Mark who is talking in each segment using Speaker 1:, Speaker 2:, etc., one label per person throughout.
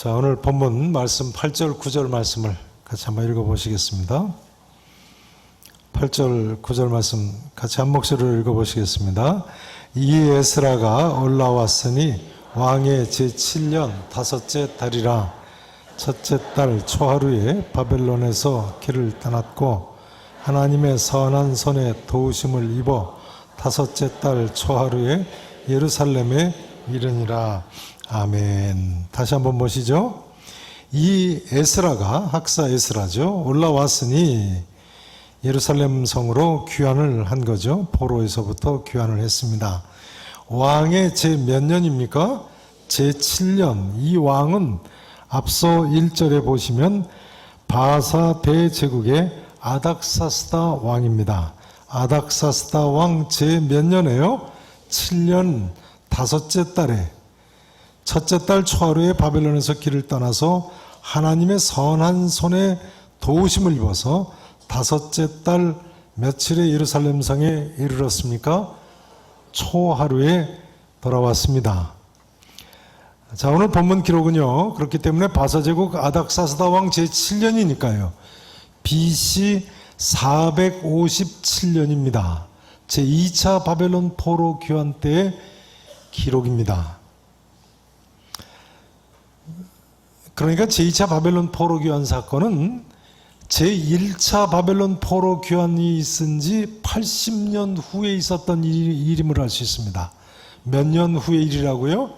Speaker 1: 자, 오늘 본문 말씀 8절, 9절 말씀을 같이 한번 읽어 보시겠습니다. 8절, 9절 말씀 같이 한 목소리로 읽어 보시겠습니다. 이 에스라가 올라왔으니 왕의 제7년 다섯째 달이라 첫째 달 초하루에 바벨론에서 길을 떠났고 하나님의 선한 손에 도우심을 입어 다섯째 달 초하루에 예루살렘에 이르니라. 아멘. 다시 한번 보시죠. 이 에스라가 학사 에스라죠. 올라왔으니 예루살렘 성으로 귀환을 한 거죠. 포로에서부터 귀환을 했습니다. 왕의 제 몇 년입니까? 제 7년. 이 왕은 앞서 1절에 보시면 바사 대제국의 아닥사스다 왕입니다. 아닥사스다 왕 제 몇 년에요? 7년 다섯째 달에 첫째 달 초하루에 바벨론에서 길을 떠나서 하나님의 선한 손에 도우심을 입어서 다섯째 달 며칠에 예루살렘 성에 이르렀습니까? 초하루에 돌아왔습니다. 자, 오늘 본문 기록은요. 그렇기 때문에 바사 제국 아닥사스다 왕 제7년이니까요. BC 457년입니다. 제2차 바벨론 포로 귀환 때의 기록입니다. 그러니까 제2차 바벨론 포로 귀환 사건은 제1차 바벨론 포로 귀환이 있은 지 80년 후에 있었던 일- 일임을 알 수 있습니다. 몇 년 후의 일이라고요?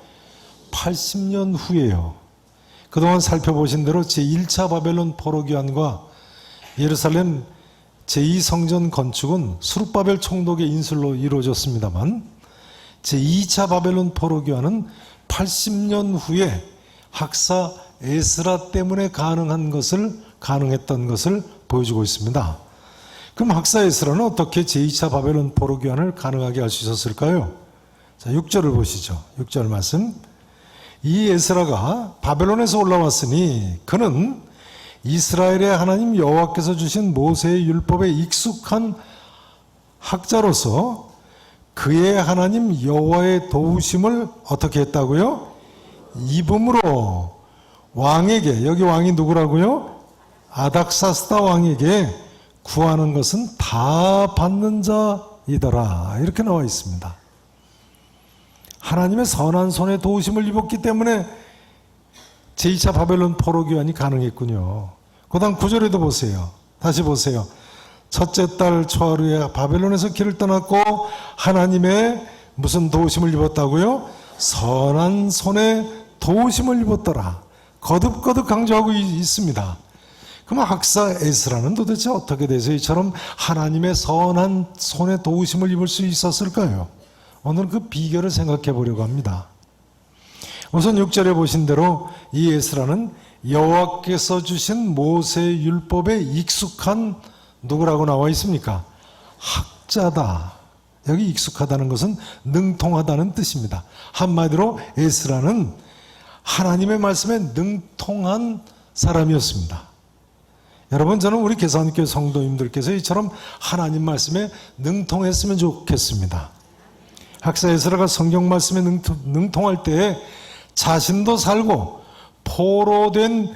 Speaker 1: 80년 후에요. 그동안 살펴보신 대로 제1차 바벨론 포로 귀환과 예루살렘 제2성전 건축은 수룹바벨 총독의 인술로 이루어졌습니다만 제2차 바벨론 포로 귀환은 80년 후에 학사 에스라 때문에 가능한 것을 가능했던 것을 보여주고 있습니다. 그럼 학사 에스라는 어떻게 제2차 바벨론 포로 귀환을 가능하게 할 수 있었을까요? 자, 6절을 보시죠. 6절 말씀. 이 에스라가 바벨론에서 올라왔으니 그는 이스라엘의 하나님 여호와께서 주신 모세의 율법에 익숙한 학자로서 그의 하나님 여호와의 도우심을 어떻게 했다고요? 입음으로 왕에게 여기 왕이 누구라고요? 아닥사스다 왕에게 구하는 것은 다 받는 자이더라 이렇게 나와 있습니다. 하나님의 선한 손에 도우심을 입었기 때문에 제2차 바벨론 포로 교환이 가능했군요. 그다음 9절에도 보세요. 다시 보세요. 첫째 달 초하루에 바벨론에서 길을 떠났고 하나님의 무슨 도우심을 입었다고요? 선한 손에 도우심을 입었더라. 거듭거듭 강조하고 있- 있습니다. 그럼 학사 에스라는 도대체 어떻게 돼서 이처럼 하나님의 선한 손에 도우심을 입을 수 있었을까요? 오늘 그 비결을 생각해 보려고 합니다. 우선 6절에 보신 대로 이 에스라는 여호와께서 주신 모세 율법에 익숙한 누구라고 나와 있습니까? 학자다. 여기 익숙하다는 것은 능통하다는 뜻입니다. 한마디로 에스라는 하나님의 말씀에 능통한 사람이었습니다. 여러분 저는 우리 계산교 성도님들께서 이처럼 하나님 말씀에 능통했으면 좋겠습니다. 학사 에스라가 성경 말씀에 능통, 능통 할 때에 자신도 살고 포로된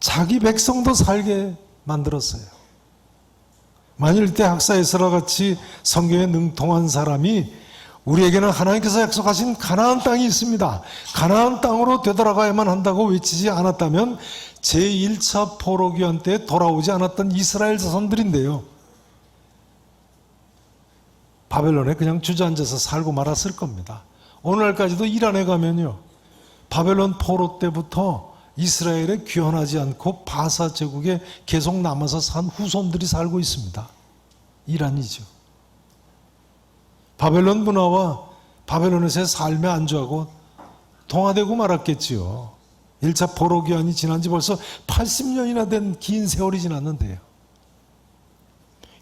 Speaker 1: 자기 백성도 살게 만들었어요. 만일 때 학사 에스라 같이 성경에 능통한 사람이 우리에게는 하나님께서 약속하신 가나안 땅이 있습니다. 가나안 땅으로 되돌아가야만 한다고 외치지 않았다면 제1차 포로 귀환 때 돌아오지 않았던 이스라엘 자손들인데요. 바벨론에 그냥 주저앉아서 살고 말았을 겁니다. 오늘날까지도 이란에 가면요. 바벨론 포로 때부터 이스라엘에 귀환하지 않고 바사 제국에 계속 남아서 산 후손들이 살고 있습니다. 이란이죠. 바벨론 문화와 바벨론에서의 삶에 안주하고 동화되고 말았겠지요. 1차 포로 귀환이 지난 지 벌써 80년이나 된 긴 세월이 지났는데요.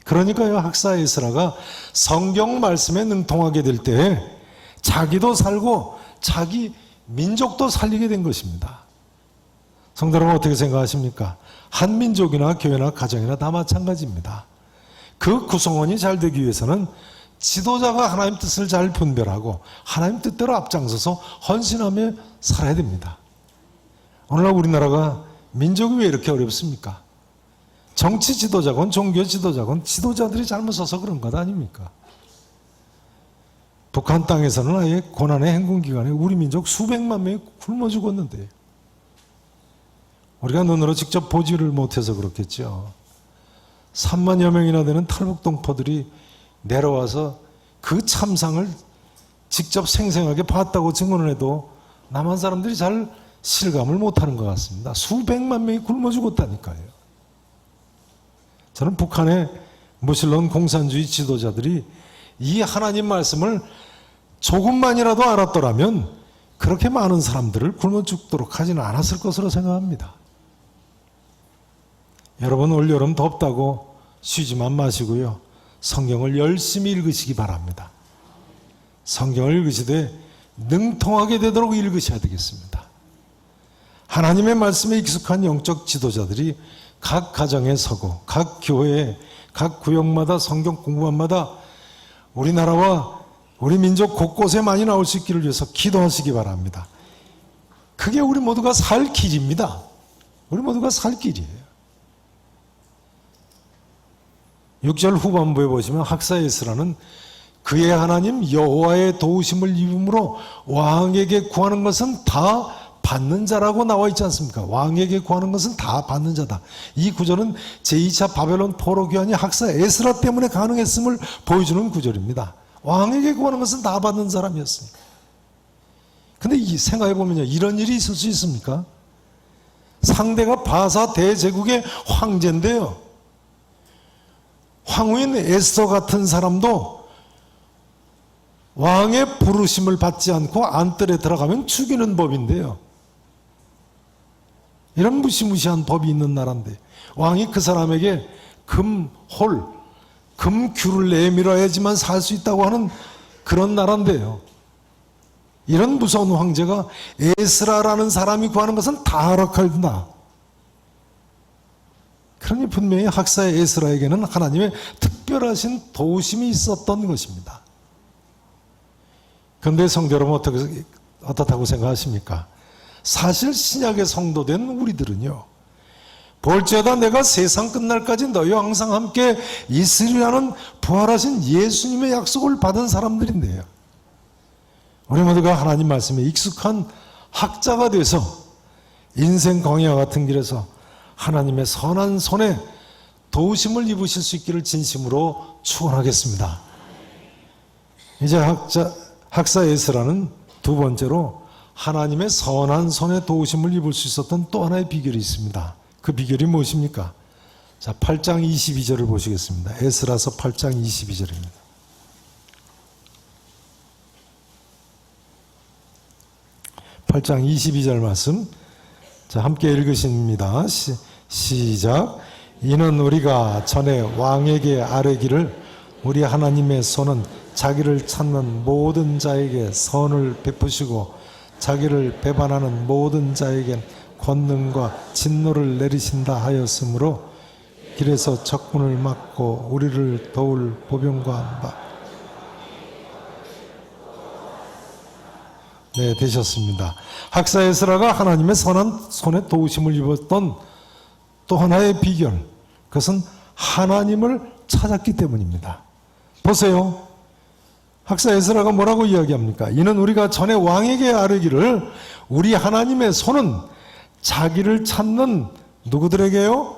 Speaker 1: 그러니까요, 학사 에스라가 성경 말씀에 능통하게 될 때 자기도 살고 자기 민족도 살리게 된 것입니다. 성도 여러분 어떻게 생각하십니까? 한 민족이나 교회나 가정이나 다 마찬가지입니다. 그 구성원이 잘 되기 위해서는 지도자가 하나님 뜻을 잘 분별하고 하나님 뜻대로 앞장서서 헌신하며 살아야 됩니다. 오늘날 우리나라가 민족이 왜 이렇게 어렵습니까? 정치 지도자건 종교 지도자건 지도자들이 잘못 서서 그런 것 아닙니까? 북한 땅에서는 아예 고난의 행군 기간에 우리 민족 수백만 명이 굶어 죽었는데 우리가 눈으로 직접 보지를 못해서 그렇겠죠. 3만여 명이나 되는 탈북 동포들이 내려와서 그 참상을 직접 생생하게 봤다고 증언을 해도 남한 사람들이 잘 실감을 못하는 것 같습니다. 수백만 명이 굶어 죽었다니까요. 저는 북한의 무신론 공산주의 지도자들이 이 하나님 말씀을 조금만이라도 알았더라면 그렇게 많은 사람들을 굶어 죽도록 하지는 않았을 것으로 생각합니다. 여러분 올여름 덥다고 쉬지만 마시고요. 성경을 열심히 읽으시기 바랍니다. 성경을 읽으시되 능통하게 되도록 읽으셔야 되겠습니다. 하나님의 말씀에 익숙한 영적 지도자들이 각 가정에 서고 각 교회에 각 구역마다 성경 공부만마다 우리나라와 우리 민족 곳곳에 많이 나올 수 있기를 위해서 기도하시기 바랍니다. 그게 우리 모두가 살 길입니다. 우리 모두가 살 길이에요. 6절 후반부에 보시면 학사 에스라는 그의 하나님 여호와의 도우심을 입음으로 왕에게 구하는 것은 다 받는 자라고 나와 있지 않습니까? 왕에게 구하는 것은 다 받는 자다. 이 구절은 제2차 바벨론 포로 교환이 학사 에스라 때문에 가능했음을 보여주는 구절입니다. 왕에게 구하는 것은 다 받는 사람이었으니까. 근데 이 생각해 보면요. 이런 일이 있을 수 있습니까? 상대가 바사 대제국의 황제인데요. 황후인 에스더 같은 사람도 왕의 부르심을 받지 않고 안뜰에 들어가면 죽이는 법인데요. 이런 무시무시한 법이 있는 나라인데 왕이 그 사람에게 금 홀, 금규를 내밀어야지만 살 수 있다고 하는 그런 나라인데요. 이런 무서운 황제가 에스라라는 사람이 구하는 것은 다 허락한다. 그러니 분명히 학사의 에스라에게는 하나님의 특별하신 도우심이 있었던 것입니다. 그런데 성도 여러분 어떻게, 어떻다고 생각하십니까? 사실 신약의 성도된 우리들은요. 볼지어다 내가 세상 끝날까지 너희와 항상 함께 있으리라는 부활하신 예수님의 약속을 받은 사람들인데요. 우리 모두가 하나님 말씀에 익숙한 학자가 돼서 인생 광야 같은 길에서 하나님의 선한 손에 도우심을 입으실 수 있기를 진심으로 축원하겠습니다. 이제 학자 학사 에스라는 두 번째로 하나님의 선한 손에 도우심을 입을 수 있었던 또 하나의 비결이 있습니다. 그 비결이 무엇입니까? 자, 8장 22절을 보시겠습니다. 에스라서 8장 22절입니다. 팔장 22절 말씀. 자, 함께 읽으십니다. 시, 시작. 이는 우리가 전에 왕에게 아뢰기를 우리 하나님의 손은 자기를 찾는 모든 자에게 선을 베푸시고 자기를 배반하는 모든 자에겐 권능과 진노를 내리신다 하였으므로 길에서 적군을 막고 우리를 도울 보병과 바 네, 되셨습니다. 학사 에스라가 하나님의 선한 손에 도우심을 입었던 또 하나의 비결. 그것은 하나님을 찾았기 때문입니다. 보세요. 학사 에스라가 뭐라고 이야기합니까? 이는 우리가 전에 왕에게 아뢰기를 우리 하나님의 손은 자기를 찾는 누구들에게요?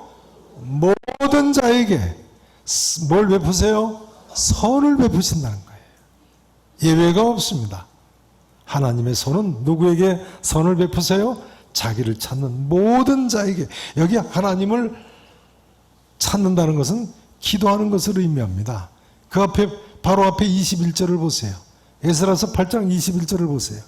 Speaker 1: 모든 자에게 뭘 베푸세요? 선을 베푸신다는 거예요. 예외가 없습니다. 하나님의 손은 누구에게 선을 베푸세요? 자기를 찾는 모든 자에게. 여기 하나님을 찾는다는 것은 기도하는 것을 의미합니다. 그 앞에 바로 앞에 21절을 보세요. 에스라서 8장 21절을 보세요.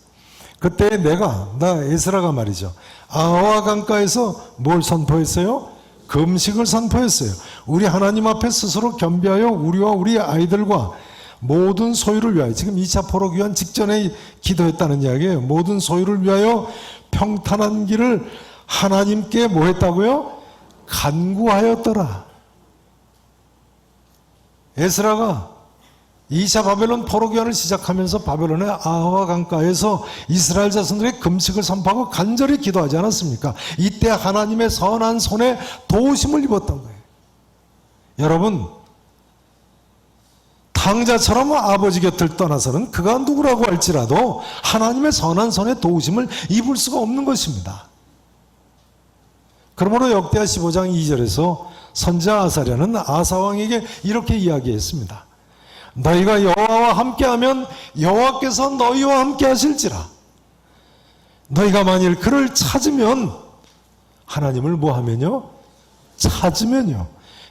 Speaker 1: 그때 내가 나 에스라가 말이죠. 아와 강가에서 뭘 선포했어요? 금식을 선포했어요. 우리 하나님 앞에 스스로 겸비하여 우리와 우리 아이들과 모든 소유를 위하여 지금 2차 포로 귀환 직전에 기도했다는 이야기예요. 모든 소유를 위하여 평탄한 길을 하나님께 뭐 했다고요? 간구하였더라. 에스라가 2차 바벨론 포로기환을 시작하면서 바벨론의 아와 강가에서 이스라엘 자손들의 금식을 선포하고 간절히 기도하지 않았습니까? 이때 하나님의 선한 손에 도우심을 입었던 거예요. 여러분, 당자처럼 아버지 곁을 떠나서는 그가 누구라고 할지라도 하나님의 선한 손에 도우심을 입을 수가 없는 것입니다. 그러므로 역대하 15장 2절에서 선자 아사랴는 아사왕에게 이렇게 이야기했습니다. 너희가 여호와와 함께하면 여호와께서 너희와 함께하실지라. 너희가 만일 그를 찾으면 하나님을 뭐하면요? 찾으면요.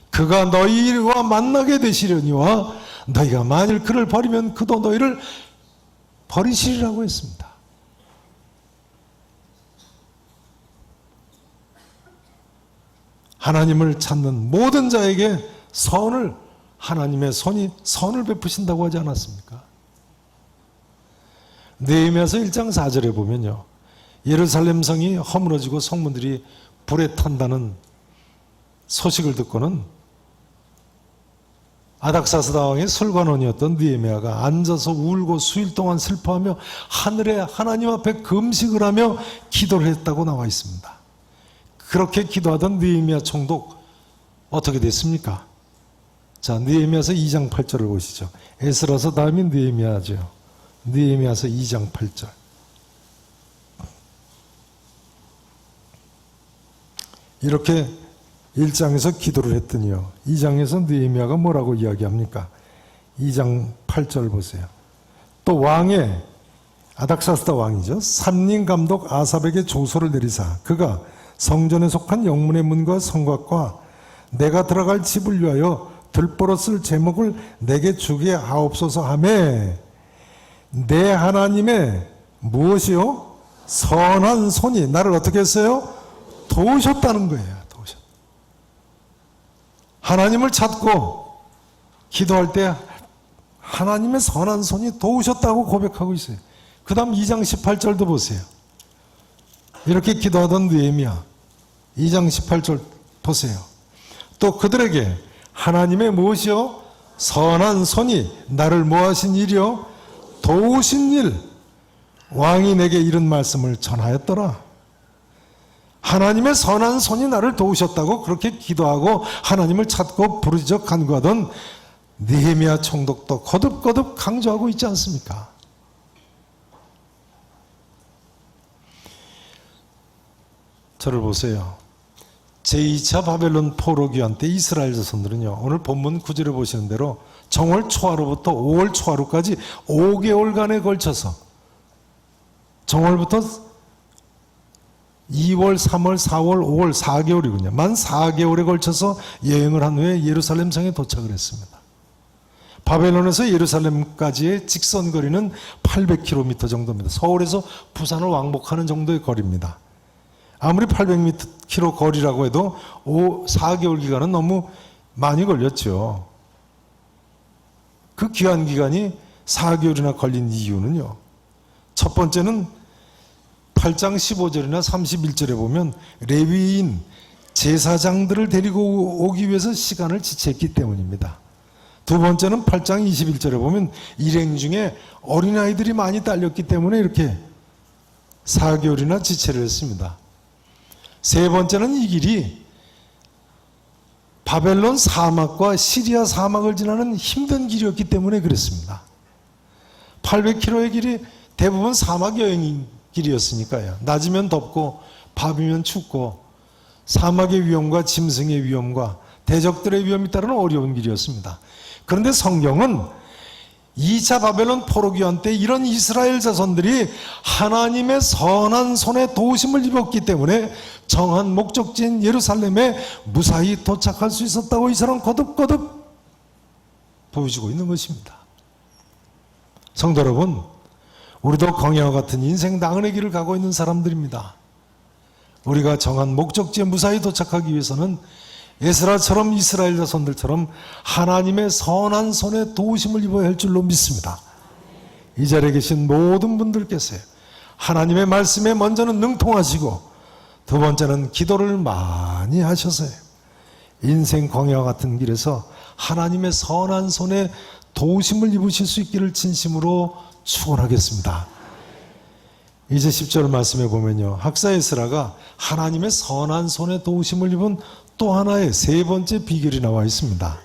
Speaker 1: 그가 너희와 만나게 되시려니와 너희가 만일 그를 버리면 그도 너희를 버리시리라고 했습니다. 하나님을 찾는 모든 자에게 선을 하나님의 손이 선을 베푸신다고 하지 않았습니까? 느헤미야서 1장 4절에 보면요. 예루살렘 성이 허물어지고 성문들이 불에 탄다는 소식을 듣고는 아닥사스 다 왕의 설관원이었던 느헤미야가 앉아서 울고 수일 동안 슬퍼하며 하늘에 하나님 앞에 금식을 하며 기도를 했다고 나와 있습니다. 그렇게 기도하던 느헤미야 총독 어떻게 됐습니까? 자, 느헤미야서 2장 8절을 보시죠. 에스라서 다음이 느헤미야죠. 느헤미야서 2장 8절. 이렇게 1장에서 기도를 했더니요. 2장에서 느헤미야가 뭐라고 이야기합니까? 2장 8절 보세요. 또 왕의 아닥사스다 왕이죠. 삼림 감독 아삽에게 조서를 내리사 그가 성전에 속한 영문의 문과 성곽과 내가 들어갈 집을 위하여 들보로 쓸 제목을 내게 주게 하옵소서 하매 내 하나님의 무엇이요? 선한 손이 나를 어떻게 했어요? 도우셨다는 거예요. 하나님을 찾고 기도할 때 하나님의 선한 손이 도우셨다고 고백하고 있어요. 그 다음 2장 18절도 보세요. 이렇게 기도하던 느헤미야 2장 18절 보세요. 또 그들에게 하나님의 무엇이요? 선한 손이 나를 모하신 일이요? 도우신 일. 왕이 내게 이런 말씀을 전하였더라. 하나님의 선한 손이 나를 도우셨다고 그렇게 기도하고 하나님을 찾고 부르짖어 간구하던 느헤미야 총독도 거듭거듭 강조하고 있지 않습니까? 저를 보세요. 제2차 바벨론 포로기한 때 이스라엘 자손들은요. 오늘 본문 구절에 보시는 대로 정월 초하루부터 5월 초하루까지 5개월간에 걸쳐서 정월부터 2월, 3월, 4월, 5월 4개월이군요. 만 4개월에 걸쳐서 여행을 한 후에 예루살렘 성에 도착을 했습니다. 바벨론에서 예루살렘까지의 직선 거리는 800km 정도입니다. 서울에서 부산을 왕복하는 정도의 거리입니다. 아무리 800km 거리라고 해도 5, 4개월 기간은 너무 많이 걸렸죠. 그 귀한 기간이 4개월이나 걸린 이유는요. 첫 번째는 8장 15절이나 31절에 보면 레위인 제사장들을 데리고 오기 위해서 시간을 지체했기 때문입니다. 두 번째는 8장 21절에 보면 일행 중에 어린아이들이 많이 딸렸기 때문에 이렇게 4개월이나 지체를 했습니다. 세 번째는 이 길이 바벨론 사막과 시리아 사막을 지나는 힘든 길이었기 때문에 그랬습니다. 800km의 길이 대부분 사막 여행 길이었으니까요. 낮이면 덥고 밤이면 춥고 사막의 위험과 짐승의 위험과 대적들의 위험이 따르는 어려운 길이었습니다. 그런데 성경은 2차 바벨론 포로기한 때 이런 이스라엘 자손들이 하나님의 선한 손에 도우심을 입었기 때문에 정한 목적지인 예루살렘에 무사히 도착할 수 있었다고 이 사람 거듭거듭 보여주고 있는 것입니다. 성도 여러분, 우리도 광야와 같은 인생 나은의 길을 가고 있는 사람들입니다. 우리가 정한 목적지에 무사히 도착하기 위해서는 에스라처럼 이스라엘 자손들처럼 하나님의 선한 손에 도우심을 입어야 할 줄로 믿습니다. 이 자리에 계신 모든 분들께서 하나님의 말씀에 먼저는 능통하시고 두 번째는 기도를 많이 하셔서요. 인생 광야와 같은 길에서 하나님의 선한 손에 도우심을 입으실 수 있기를 진심으로 축원하겠습니다. 이제 10절 말씀에 보면요. 학사 에스라가 하나님의 선한 손에 도우심을 입은 또 하나의 세 번째 비결이 나와 있습니다.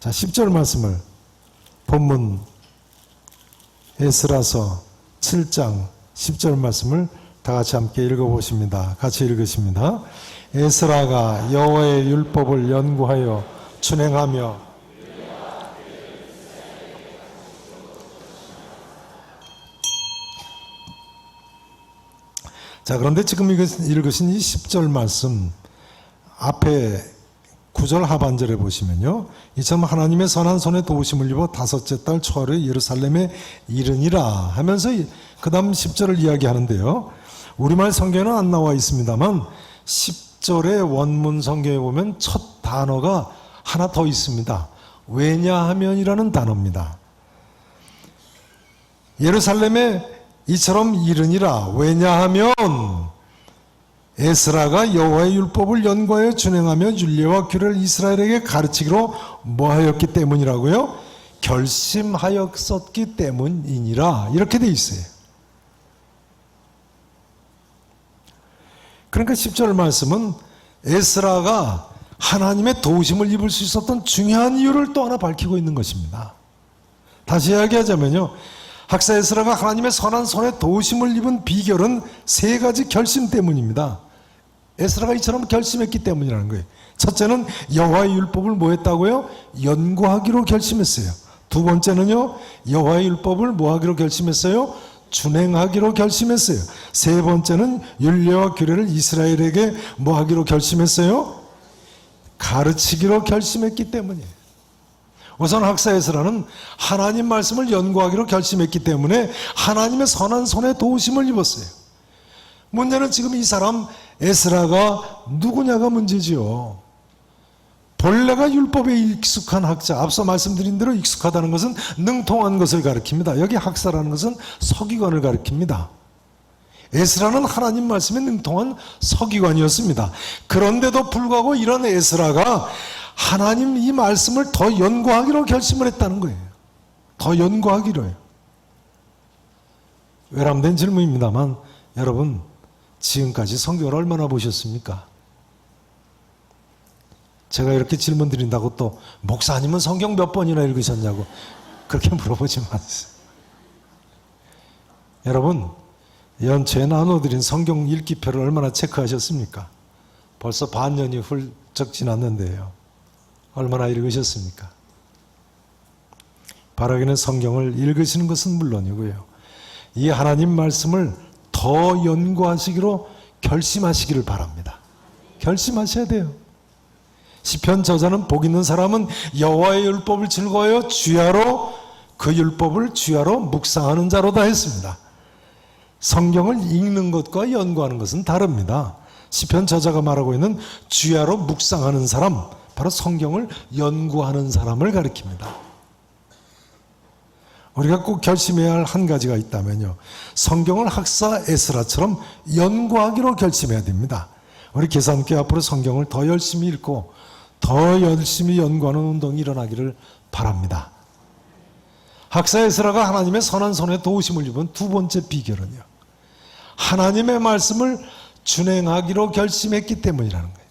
Speaker 1: 자, 10절 말씀을 본문 에스라서 7장 10절 말씀을 다 같이 함께 읽어보십니다. 같이 읽으십니다. 에스라가 여호와의 율법을 연구하여 준행하며 자, 그런데 지금 읽으신 이 10절 말씀 앞에 9절 하반절에 보시면요. 이처럼 하나님의 선한 손에 도우심을 입어 다섯째 달 초하루에 예루살렘에 이르니라 하면서 그 다음 10절을 이야기하는데요. 우리말 성경에는 안 나와 있습니다만 10절의 원문 성경에 보면 첫 단어가 하나 더 있습니다. 왜냐하면이라는 단어입니다. 예루살렘에 이처럼 이르니라 왜냐하면 에스라가 여호와의 율법을 연구하여 준행하며 율례와 규례를 이스라엘에게 가르치기로 뭐하였기 때문이라고요? 결심하였었기 때문이니라 이렇게 돼 있어요. 그러니까 10절 말씀은 에스라가 하나님의 도우심을 입을 수 있었던 중요한 이유를 또 하나 밝히고 있는 것입니다. 다시 이야기하자면요. 학사 에스라가 하나님의 선한 손에 도우심을 입은 비결은 세 가지 결심 때문입니다. 에스라가 이처럼 결심했기 때문이라는 거예요. 첫째는 여호와의 율법을 뭐 했다고요? 연구하기로 결심했어요. 두 번째는요. 여호와의 율법을 뭐 하기로 결심했어요? 준행하기로 결심했어요. 세 번째는 율례와 규례를 이스라엘에게 뭐 하기로 결심했어요? 가르치기로 결심했기 때문이에요. 우선 학사 에스라는 하나님 말씀을 연구하기로 결심했기 때문에 하나님의 선한 손에 도우심을 입었어요. 문제는 지금 이 사람 에스라가 누구냐가 문제지요. 본래가 율법에 익숙한 학자, 앞서 말씀드린 대로 익숙하다는 것은 능통한 것을 가리킵니다. 여기 학사라는 것은 서기관을 가리킵니다. 에스라는 하나님 말씀에 능통한 서기관이었습니다. 그런데도 불구하고 이런 에스라가 하나님 이 말씀을 더 연구하기로 결심을 했다는 거예요. 더 연구하기로요. 외람된 질문입니다만 여러분 지금까지 성경을 얼마나 보셨습니까? 제가 이렇게 질문 드린다고 또 목사님은 성경 몇 번이나 읽으셨냐고 그렇게 물어보지 마세요. 여러분 연초에 나눠드린 성경 읽기표를 얼마나 체크하셨습니까? 벌써 반년이 훌쩍 지났는데요. 얼마나 읽으셨습니까? 바라기는 성경을 읽으시는 것은 물론이고요. 이 하나님 말씀을 더 연구하시기로 결심하시기를 바랍니다. 결심하셔야 돼요. 시편 저자는 복 있는 사람은 여호와의 율법을 즐거워요 주야로 그 율법을 주야로 묵상하는 자로다 했습니다. 성경을 읽는 것과 연구하는 것은 다릅니다. 시편 저자가 말하고 있는 주야로 묵상하는 사람 바로 성경을 연구하는 사람을 가리킵니다. 우리가 꼭 결심해야 할 한 가지가 있다면요. 성경을 학사 에스라처럼 연구하기로 결심해야 됩니다. 우리 계산교 앞으로 성경을 더 열심히 읽고 더 열심히 연구하는 운동이 일어나기를 바랍니다. 학사 에스라가 하나님의 선한 손에 도우심을 입은 두 번째 비결은요. 하나님의 말씀을 준행하기로 결심했기 때문이라는 거예요.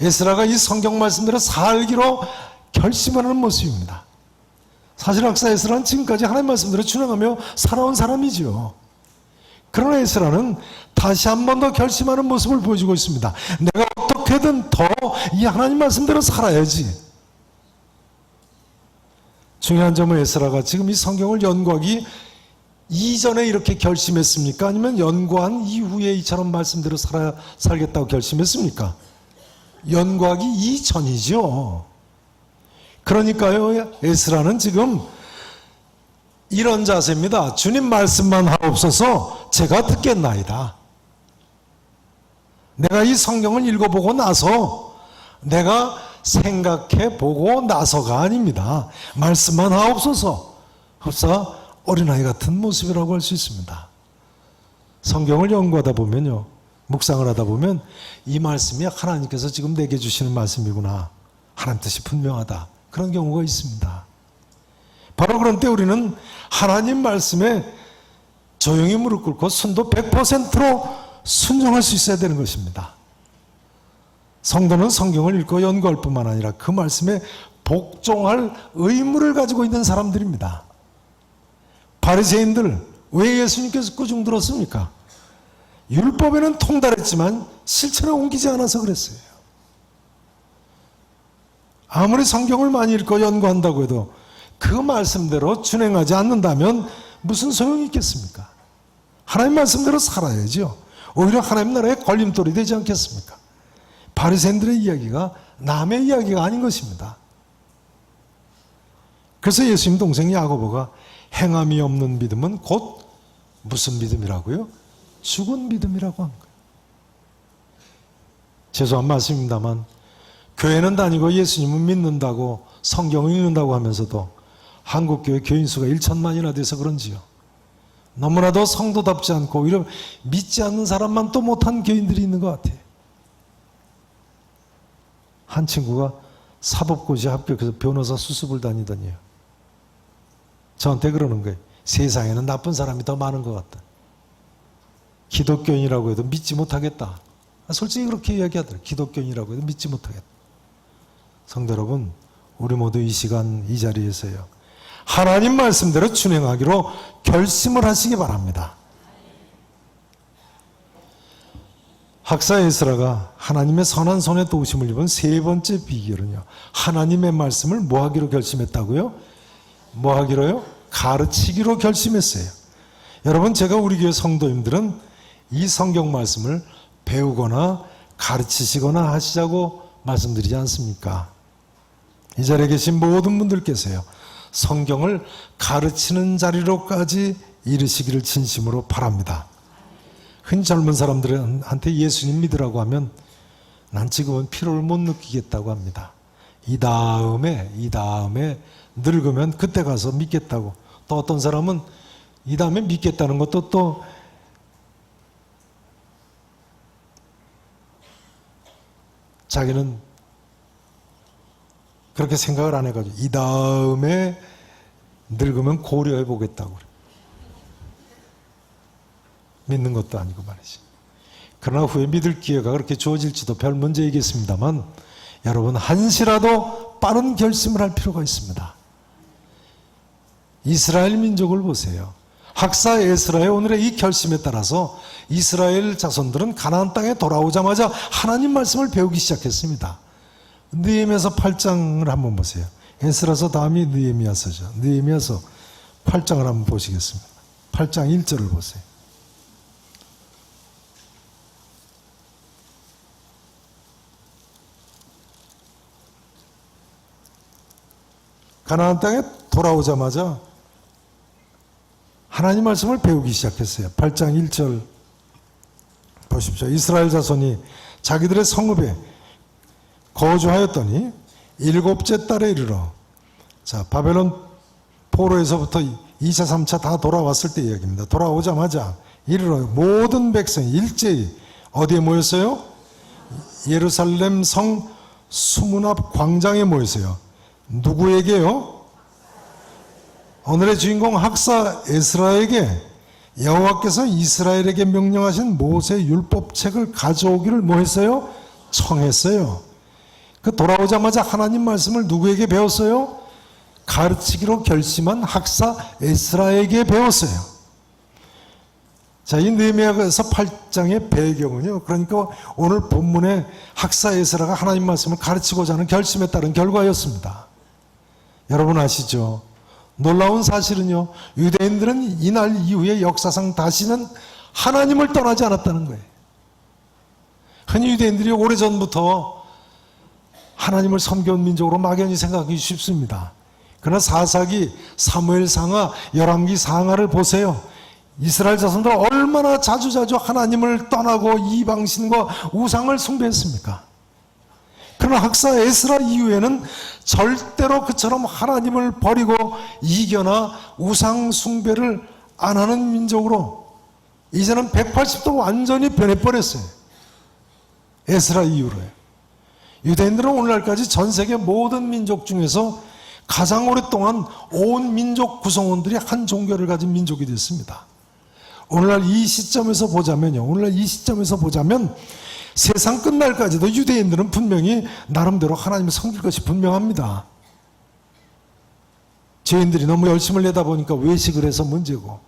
Speaker 1: 에스라가 이 성경 말씀대로 살기로 결심하는 모습입니다. 사실 학사 에스라는 지금까지 하나님 말씀대로 준행하며 살아온 사람이지요. 그러나 에스라는 다시 한 번 더 결심하는 모습을 보여주고 있습니다. 내가 어떻게든 더 이 하나님 말씀대로 살아야지. 중요한 점은 에스라가 지금 이 성경을 연구하기 이전에 이렇게 결심했습니까? 아니면 연구한 이후에 이처럼 말씀대로 살아, 살겠다고 결심했습니까? 연구하기 이전이죠. 그러니까요, 에스라는 지금 이런 자세입니다. 주님 말씀만 하옵소서 제가 듣겠나이다. 내가 이 성경을 읽어보고 나서 내가 생각해 보고 나서가 아닙니다. 말씀만 하옵소서. 흡사 어린아이 같은 모습이라고 할 수 있습니다. 성경을 연구하다 보면요. 묵상을 하다 보면 이 말씀이 하나님께서 지금 내게 주시는 말씀이구나. 하나님 뜻이 분명하다. 그런 경우가 있습니다. 바로 그런 때 우리는 하나님 말씀에 조용히 무릎 꿇고 순도 100%로 순종할 수 있어야 되는 것입니다. 성도는 성경을 읽고 연구할 뿐만 아니라 그 말씀에 복종할 의무를 가지고 있는 사람들입니다. 바리새인들 왜 예수님께서 꾸중 들었습니까? 율법에는 통달했지만 실천에 옮기지 않아서 그랬어요. 아무리 성경을 많이 읽고 연구한다고 해도 그 말씀대로 준행하지 않는다면 무슨 소용이 있겠습니까? 하나님 말씀대로 살아야죠. 오히려 하나님 나라의 걸림돌이 되지 않겠습니까? 바리새인들의 이야기가 남의 이야기가 아닌 것입니다. 그래서 예수님 동생 야고보가 행함이 없는 믿음은 곧 무슨 믿음이라고요? 죽은 믿음이라고 한 거예요. 죄송한 말씀입니다만 교회는 다니고 예수님은 믿는다고 성경을 읽는다고 하면서도 한국교회 교인 수가 1천만이나 돼서 그런지요. 너무나도 성도답지 않고 오히려 믿지 않는 사람만 또 못한 교인들이 있는 것 같아요. 한 친구가 사법고시 합격해서 변호사 수습을 다니더니요. 저한테 그러는 거예요. 세상에는 나쁜 사람이 더 많은 것 같다. 기독교인이라고 해도 믿지 못하겠다. 솔직히 그렇게 이야기하더라고요. 기독교인이라고 해도 믿지 못하겠다. 성도 여러분, 우리 모두 이 시간 이 자리에서요. 하나님 말씀대로 준행하기로 결심을 하시기 바랍니다. 학사 에스라가 하나님의 선한 손에 도우심을 입은 세 번째 비결은요. 하나님의 말씀을 뭐 하기로 결심했다고요? 뭐 하기로요? 가르치기로 결심했어요. 여러분, 제가 우리 교회 성도님들은 이 성경 말씀을 배우거나 가르치시거나 하시자고 말씀드리지 않습니까? 이 자리에 계신 모든 분들께서요. 성경을 가르치는 자리로까지 이르시기를 진심으로 바랍니다. 흔히 젊은 사람들한테 예수님 믿으라고 하면 난 지금은 피로를 못 느끼겠다고 합니다. 이 다음에, 이 다음에 늙으면 그때 가서 믿겠다고. 또 어떤 사람은 이 다음에 믿겠다는 것도 또 자기는 그렇게 생각을 안 해가지고 이 다음에 늙으면 고려해 보겠다고 그래. 믿는 것도 아니고 말이지. 그러나 후에 믿을 기회가 그렇게 주어질지도 별 문제이겠습니다만 여러분 한시라도 빠른 결심을 할 필요가 있습니다. 이스라엘 민족을 보세요. 학사 에스라의 오늘의 이 결심에 따라서 이스라엘 자손들은 가나안 땅에 돌아오자마자 하나님 말씀을 배우기 시작했습니다. 느헤미야서 8장을 한번 보세요. 에스라서 다음이 느헤미야서죠. 느헤미야서 8장을 한번 보시겠습니다. 8장 1절을 보세요. 가나안 땅에 돌아오자마자 하나님 말씀을 배우기 시작했어요. 8장 1절 보십시오. 이스라엘 자손이 자기들의 성읍에 거주하였더니 일곱째 달에 이르러 자 바벨론 포로에서부터 2차 3차 다 돌아왔을 때 이야기입니다. 돌아오자마자 이르러 모든 백성이 일제히 어디에 모였어요? 예루살렘 성 수문 앞 광장에 모였어요. 누구에게요? 오늘의 주인공 학사 에스라에게 여호와께서 이스라엘에게 명령하신 모세 율법책을 가져오기를 뭐 했어요? 청했어요. 그 돌아오자마자 하나님 말씀을 누구에게 배웠어요? 가르치기로 결심한 학사 에스라에게 배웠어요. 자, 이 느헤미야서 8장의 배경은요. 그러니까 오늘 본문의 학사 에스라가 하나님 말씀을 가르치고자 하는 결심에 따른 결과였습니다. 여러분 아시죠? 놀라운 사실은요. 유대인들은 이날 이후에 역사상 다시는 하나님을 떠나지 않았다는 거예요. 흔히 유대인들이 오래전부터 하나님을 섬겨온 민족으로 막연히 생각하기 쉽습니다. 그러나 사사기, 사무엘 상하, 열왕기 상하를 보세요. 이스라엘 자손들 얼마나 자주자주 하나님을 떠나고 이방신과 우상을 숭배했습니까? 그러나 학사 에스라 이후에는 절대로 그처럼 하나님을 버리고 이겨나 우상 숭배를 안 하는 민족으로 이제는 180도 완전히 변해버렸어요. 에스라 이후로요. 유대인들은 오늘날까지 전 세계 모든 민족 중에서 가장 오랫동안 온 민족 구성원들이 한 종교를 가진 민족이 됐습니다. 오늘날 이 시점에서 보자면요. 오늘날 이 시점에서 보자면 세상 끝날까지도 유대인들은 분명히 나름대로 하나님을 섬길 것이 분명합니다. 죄인들이 너무 열심을 내다 보니까 외식을 해서 문제고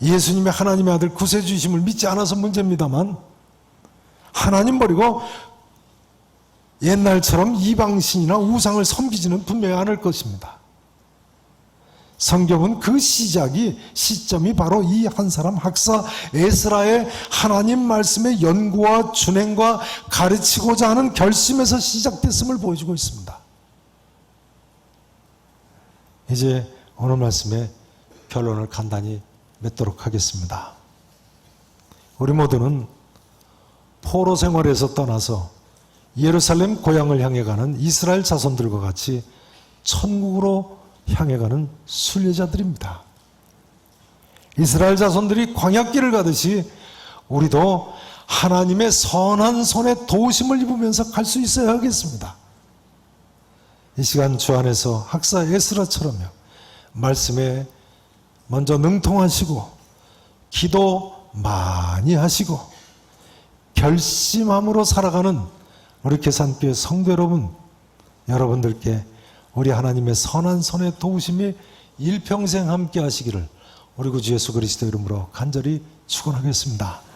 Speaker 1: 예수님의 하나님의 아들 구세주이심을 믿지 않아서 문제입니다만 하나님 버리고 옛날처럼 이방신이나 우상을 섬기지는 분명히 않을 것입니다. 성경은 그 시작이 시점이 바로 이 한 사람 학사 에스라의 하나님 말씀의 연구와 준행과 가르치고자 하는 결심에서 시작됐음을 보여주고 있습니다. 이제 오늘 말씀의 결론을 간단히 맺도록 하겠습니다. 우리 모두는 포로 생활에서 떠나서 예루살렘 고향을 향해 가는 이스라엘 자손들과 같이 천국으로 향해 가는 순례자들입니다. 이스라엘 자손들이 광야길을 가듯이 우리도 하나님의 선한 손에 도우심을 입으면서 갈 수 있어야 하겠습니다. 이 시간 주 안에서 학사 에스라처럼요. 말씀에 먼저 능통하시고 기도 많이 하시고 결심함으로 살아가는 우리 계산교회 성도 여러분 여러분들께 우리 하나님의 선한 손의 도우심이 일평생 함께 하시기를 우리 구주 예수 그리스도 이름으로 간절히 축원하겠습니다.